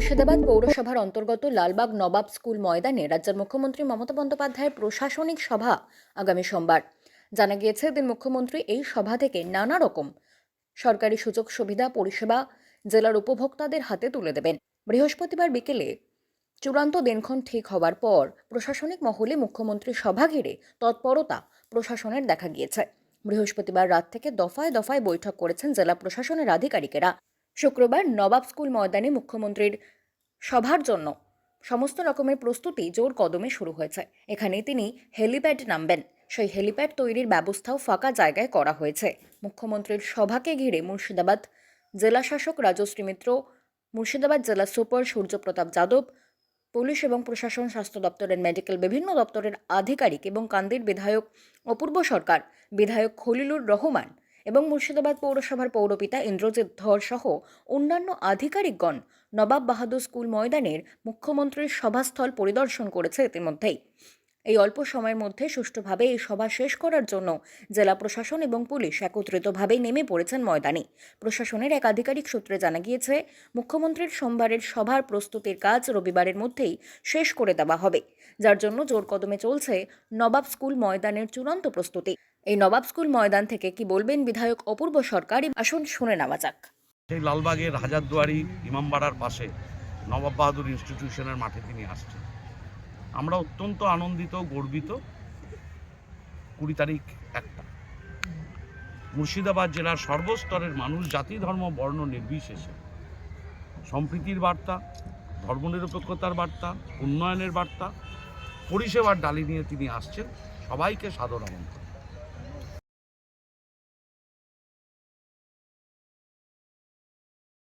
মুর্শিদাবাদ পৌরসভার অন্তর্গত লালবাগ নবাব স্কুল ময়দানে রাজ্যের মুখ্যমন্ত্রী মমতা বন্দ্যোপাধ্যায়ের প্রশাসনিক সভা আগামী সোমবার। জানা গিয়েছে, এদিন মুখ্যমন্ত্রী এই সভা থেকে নানা রকম সরকারি সুযোগ, সুবিধা, পরিষেবা জেলার উপভোক্তাদের হাতে তুলে দেবেন। বৃহস্পতিবার বিকেলে চূড়ান্ত দিনক্ষণ ঠিক হওয়ার পর প্রশাসনিক মহলে মুখ্যমন্ত্রী সভা ঘিরে তৎপরতা প্রশাসনের দেখা গিয়েছে। বৃহস্পতিবার রাত থেকে দফায় দফায় বৈঠক করেছেন জেলা প্রশাসনের আধিকারিকেরা। শুক্রবার নবাব স্কুল ময়দানে মুখ্যমন্ত্রীর সভার জন্য সমস্ত রকমের প্রস্তুতি জোর কদমে শুরু হয়েছে। এখানে তিনি হেলিপ্যাড নামবেন। সেই হেলিপ্যাড তৈরির ব্যবস্থাও ফাঁকা জায়গায় করা হয়েছে। মুখ্যমন্ত্রীর সভাকে ঘিরে মুর্শিদাবাদ জেলা শাসক রাজশ্রী মিত্র, মুর্শিদাবাদ জেলা সুপার সূর্যপ্রতাপ যাদব, পুলিশ এবং প্রশাসন, স্বাস্থ্য দপ্তরের মেডিকেল, বিভিন্ন দপ্তরের আধিকারিক এবং কান্দির বিধায়ক অপূর্ব সরকার, বিধায়ক খলিলুর রহমান এবং মুর্শিদাবাদ পৌরসভার পৌরপিতা ইন্দ্রজিৎ ধর সহ অন্যান্য আধিকারিকগণ নবাব বাহাদুর স্কুল ময়দানের মুখ্যমন্ত্রীর সভাস্থল পরিদর্শন করেছে ইতিমধ্যেই। এই অল্প সময়ের মধ্যে সুষ্ঠুভাবে এই সভা শেষ করার জন্য জেলা প্রশাসন এবং পুলিশ একত্রিতভাবে নেমে পড়েছেন ময়দানে। প্রশাসনের এক আধিকারিক সূত্রে জানা গিয়েছে, মুখ্যমন্ত্রীর সোমবারের সভার প্রস্তুতির কাজ রবিবারের মধ্যেই শেষ করে দেওয়া হবে, যার জন্য জোর কদমে চলছে নবাব স্কুল ময়দানের চূড়ান্ত প্রস্তুতি। এই নবাব স্কুল ময়দান থেকে কি বলবেন বিধায়ক অপূর্ব সরকার? আসুন শুনে নেওয়া যাক। সেই লালবাগের হাজারদুয়ারি ইমামবাড়ার পাশে নবাব বাহাদুর ইনস্টিটিউশনের মাঠে তিনি আসছেন। আমরা অত্যন্ত আনন্দিত, গর্বিত। কুড়ি তারিখ একটা। মুর্শিদাবাদ জেলার সর্বস্তরের মানুষ জাতি, ধর্ম, বর্ণ নির্বিশেষে। সম্প্রীতির বার্তা, ধর্মনিরপেক্ষতার বার্তা, উন্নয়নের বার্তা, পরিষেবার ডালি নিয়ে তিনি আসছেন। সবাইকে সাদর আমন্ত্রণ।